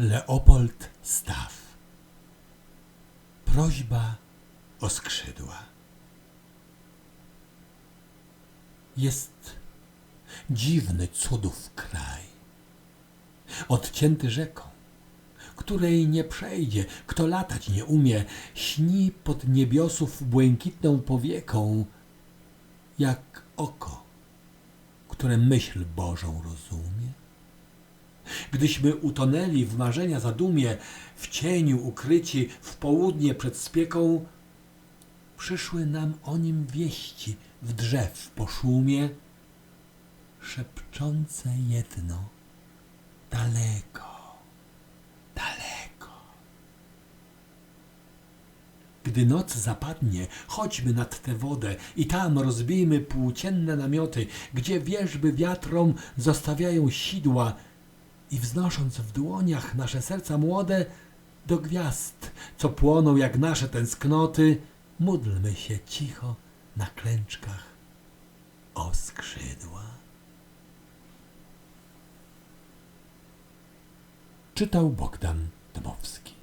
Leopold Staw. Prośba o skrzydła. Jest dziwny cudów kraj, odcięty rzeką, której nie przejdzie, kto latać nie umie, śni pod niebiosów błękitną powieką, jak oko, które myśl Bożą rozumie. Gdyśmy utonęli w marzenia zadumie, w cieniu ukryci, w południe przed spieką, przyszły nam o nim wieści w drzew po szumie, szepczące jedno daleko, daleko. Gdy noc zapadnie, chodźmy nad tę wodę i tam rozbijmy płócienne namioty, gdzie wierzby wiatrom zostawiają sidła i wznosząc w dłoniach nasze serca młode do gwiazd, co płoną jak nasze tęsknoty, módlmy się cicho na klęczkach o skrzydła. Czytał Bogdan Dmowski.